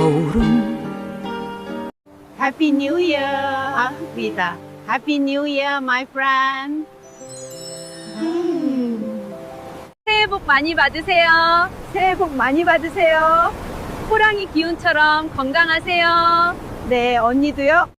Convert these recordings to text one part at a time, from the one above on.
겨울은 Happy New Year, Vita. Happy New Year, my friend. 새해 복 많이 받으세요. 새해 복 많이 받으세요. 호랑이 기운처럼 건강하세요. 네, 언니도요.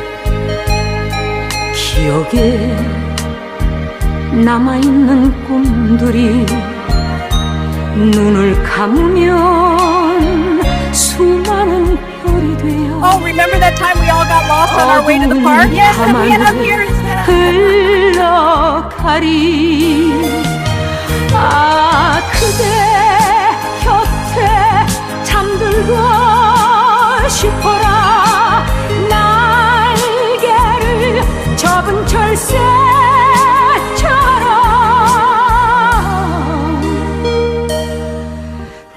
기억에 남아있는 꿈들이 눈을 감으면 수많은 별이 되어 Oh, remember that time we all got lost on our way to the park? Yes, and we end up here 흘러가리 아 그대 곁에 잠들고 싶어 접은 철새처럼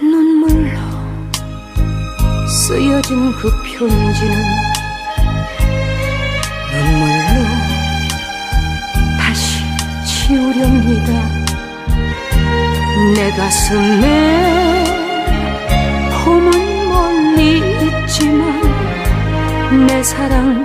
눈물로 쓰여진 그 편지는 눈물로 다시 지우렵니다. 내 가슴에 봄은 멀리 있지만 내 사랑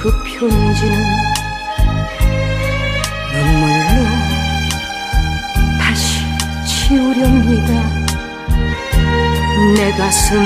그 편지는 눈물로 다시 지우렵니다. 내 가슴